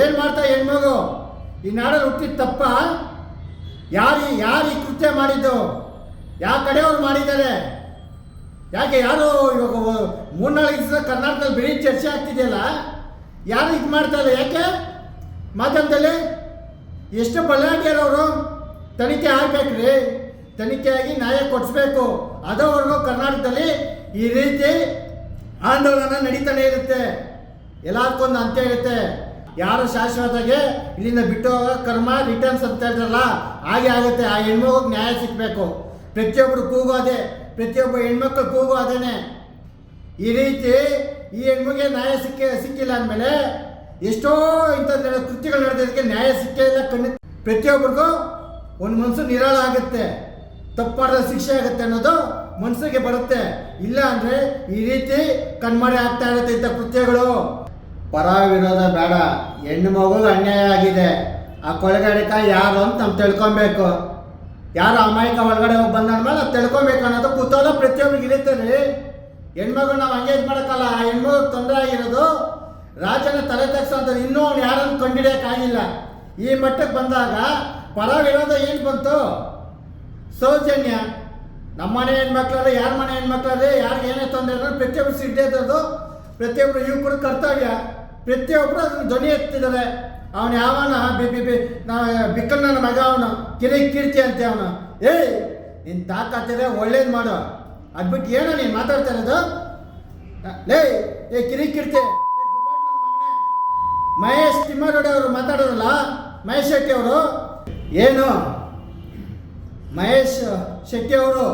ಏನು ಮಾಡ್ತಾ ಹೆಣ್ಮಗು ಈ ನಾಡಲ್ಲಿ ಹುಟ್ಟಿದ ತಪ್ಪ? ಯಾರು ಯಾರು ಈ ಕೃತ್ಯ ಮಾಡಿದ್ದು? ಯಾವ ಕಡೆಯವ್ರು ಮಾಡಿದ್ದಾರೆ? ಯಾಕೆ ಯಾರು ಇವಾಗ ಮೂರು ಮೂರ್ನಾಲ್ಕು ದಿವಸ ಕರ್ನಾಟಕದಲ್ಲಿ ಬೆಳಿ ಚರ್ಚೆ ಆಗ್ತಿದೆಯಲ್ಲ? ಯಾರು ಇದು ಮಾಡ್ತಾರೆ ಯಾಕೆ? ಮಾಧ್ಯಮದಲ್ಲಿ ಎಷ್ಟು ಬಳ್ಳಾಟಿಯರವರು ತನಿಖೆ ಆಗ್ಬೇಕ್ರಿ. ಆಗಿ ನ್ಯಾಯ ಕೊಡಿಸ್ಬೇಕು. ಅದವರೆಗೂ ಕರ್ನಾಟಕದಲ್ಲಿ ಈ ರೀತಿ ಆಂದೋಲನ ನಡೀತಾನೆ ಇರುತ್ತೆ. ಎಲ್ಲದಕ್ಕೊಂದು ಅಂತ್ಯ ಇರುತ್ತೆ. ಯಾರು ಶಾಶ್ವತಗೆ ಇಲ್ಲಿಂದ ಬಿಟ್ಟು ಹೋಗೋ ಕರ್ಮ ರಿಟರ್ನ್ಸ್ ಅಂತ ಹೇಳ್ತಾರಲ್ಲ, ಹಾಗೆ ಆಗುತ್ತೆ. ಆ ಹೆಣ್ಮಗುಗೆ ನ್ಯಾಯ ಸಿಗಬೇಕು. ಪ್ರತಿಯೊಬ್ಬರು ಕೂಗು ಅದೇ ಪ್ರತಿಯೊಬ್ಬ ಹೆಣ್ಮಕ್ಳು ಕೂಗು ಅದೇನೆ ಈ ರೀತಿ ಈ ಹೆಣ್ಮಗೆ ನ್ಯಾಯ ಸಿಕ್ಕ ಸಿಕ್ಕಿಲ್ಲ ಅಂದಮೇಲೆ ಎಷ್ಟೋ ಇಂಥ ಕೃತ್ಯಗಳು ನಡೆದೋದಕ್ಕೆ ನ್ಯಾಯ ಸಿಕ್ಕೇ ಇಲ್ಲ ಕಣ್ಣು. ಪ್ರತಿಯೊಬ್ಬರಿಗೂ ಒಂದು ಮನಸ್ಸು ನಿರಾಳ ಆಗುತ್ತೆ. ತಪ್ಪಾದ ಶಿಕ್ಷೆ ಆಗುತ್ತೆ ಅನ್ನೋದು ಮನಸ್ಸಿಗೆ ಬರುತ್ತೆ. ಇಲ್ಲ ಅಂದರೆ ಈ ರೀತಿ ಕಣ್ಮರೆ ಆಗ್ತಾ ಇರುತ್ತೆ ಇಂಥ ಕೃತ್ಯಗಳು. ಪರ ವಿರೋಧ ಬೇಡ. ಹೆಣ್ಣು ಮಗುಗೆ ಅನ್ಯಾಯ ಆಗಿದೆ. ಆ ಕೊಳಗಡೆಕ ಯಾರು ಅಂತ ನಾವು ತಿಳ್ಕೊಬೇಕು. ಯಾರು ಅಮಾಯಕ ಒಳಗಡೆ ಹೋಗಿ ಬಂದ ಮೇಲೆ ಅದು ತಿಳ್ಕೊಬೇಕು ಅನ್ನೋದು ಕುತೂಹಲ ಪ್ರತಿಯೊಬ್ಬರಿಗೆ ಇರುತ್ತೆ ರೀ ಹೆಣ್ಮಗು ನಾವು ಹಂಗೆ ಇದು ಮಾಡೋಕ್ಕಲ್ಲ, ಆ ಹೆಣ್ಮಗು ತೊಂದರೆ ಆಗಿರೋದು ರಾಜನ ತಲೆ ತಗ್ಸೋಂಥ ಇನ್ನೂ ಅವ್ನು ಯಾರನ್ನು ಕಂಡಿಡಿಯೋಕ್ಕಾಗಿಲ್ಲ. ಈ ಮಟ್ಟಕ್ಕೆ ಬಂದಾಗ ಪರ ವಿರೋಧ ಏನು ಬಂತು? ಸೌಜನ್ಯ. ನಮ್ಮ ಮನೆ ಹೆಣ್ಮಕ್ಳಲ್ಲಿ, ಯಾರ ಮನೆ ಹೆಣ್ಮಕ್ಳಲ್ಲಿ, ಯಾರಿಗೆ ಏನೇ ತೊಂದರೆ ಪ್ರತಿಯೊಬ್ಬರು ಸಿಡ್ಡೇದದು ಪ್ರತಿಯೊಬ್ಬರು ಯುವಕರು ಕರ್ತವ್ಯ. ಪ್ರತಿಯೊಬ್ಬರು ಅದನ್ನು ಧ್ವನಿ ಎತ್ತಿದ್ದಾರೆ. ಅವನು ಯಾವನ? ಬಿ ಬಿ ಬಿ, ನಾ ಬಿಕ್ಕಲ್ ಮಗ ಅವನು. ಕಿರಿ ಕೀರ್ತಿ ಅಂತೆ ಅವನು. ಏಯ್ ನಿನ್ನ ತಾಕತ್ತಿದೆ ಒಳ್ಳೇದು ಮಾಡು. ಅದ್ಬಿಟ್ಟು ಏನೋ ನೀನು ಮಾತಾಡ್ತಾ ಇರೋದು? ಲೇ, ಏ, ಕಿರಿ ಕೀರ್ತಿ. ಮಹೇಶ್ ತಿಮ್ಮಾರೆಡ್ಡಿ ಅವರು ಮಾತಾಡೋರಲ್ಲ ಮಹೇಶ್ ಶೆಟ್ಟಿ ಅವರು? ಏನು? ಮಹೇಶ್ ಶೆಟ್ಟಿ ಅವರು?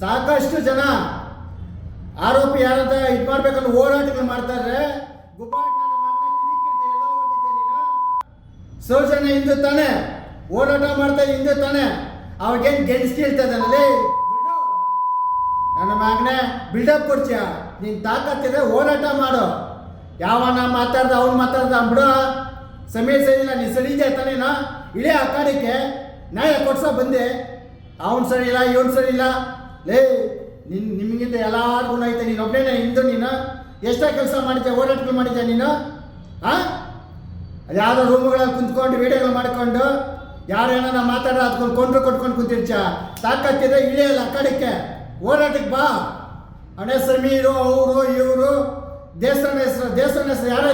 ಸಾಕಷ್ಟು ಜನ. ಆರೋಪಿ ಯಾರಂತ ಇದು ಮಾಡ್ಬೇಕಂದ್ರೆ ಹೋರಾಟಗಳು ಮಾಡ್ತಾರೆ ಸೌಜನ್ಯ ಹಿಂದೆ ತಾನೆ. ಹೋರಾಟ ಮಾಡ್ತಾ ಹಿಂದೆ ತಾನೆ. ಅವ್ರಿಗೇನು ಗೆಲ್ಸ್ ಕೇಳ್ತಾ ಇದ್ದಾನಲ್ಲಿ ನನ್ನ ಮಗನೇ ಬಿಲ್ಡಪ್ ಕೊಡ್ತೀಯ? ನೀನು ತಾಕತ್ತಿದ್ರೆ ಹೋರಾಟ ಮಾಡು. ನಾ ಮಾತಾಡ್ದ, ಅವ್ನು ಮಾತಾಡ್ದ ಬಿಡು ಸಮಯ ಸರಿಯಿಲ್ಲ ನೀನು ಸರಿ ಇದೆ ತಾನೇನೋ ಇಳೇ ಆ ನ್ಯಾಯ ಕೊಡ್ಸೋ ಬಂದೆ. ಅವ್ನು ಸರಿ ಇಲ್ಲ, ಇವನು ಸರಿ ಇಲ್ಲ. ಲೇ ನಿನ್ ನಿಮಗಿಂತ ಎಲ್ಲಾರು ಗುಣ ಐತೆ. ನೀನು ಒಬ್ಬನೇ ಹಿಂದೆ ನೀನು ಎಷ್ಟೇ ಕೆಲಸ ಮಾಡಿದ್ದೆ ಓಡಾಟಗಳು ಮಾಡಿದ್ದೆ ನೀನು? ಹಾಂ ಯಾವುದೋ ರೂಮ್ಗಳಲ್ಲಿ ಕುಂತ್ಕೊಂಡು ವೀಡಿಯೋಗಳು ಮಾಡ್ಕೊಂಡು ಯಾರು ಏನಾರ ಮಾತಾಡೋ ಅದ್ಕೊಂಡು ಕೊಂಡ್ರು ಕೊಟ್ಕೊಂಡು ಕುಂತಿರ್ಚ ಸಾಕಾಗ್ತಿದ್ರೆ ಇಲ್ಲೇ ಇಲ್ಲ ಕಡೆಗೆ ಹೋರಾಟಕ್ಕೆ ಬಾ. ಅವನ ಸಮೀರು ಅವರು, ಇವರು, ದೇವಸ್ಥಾನ ಹೆಸರು ದೇವಸ್ಥಾನ ಹೆಸರು ಯಾರು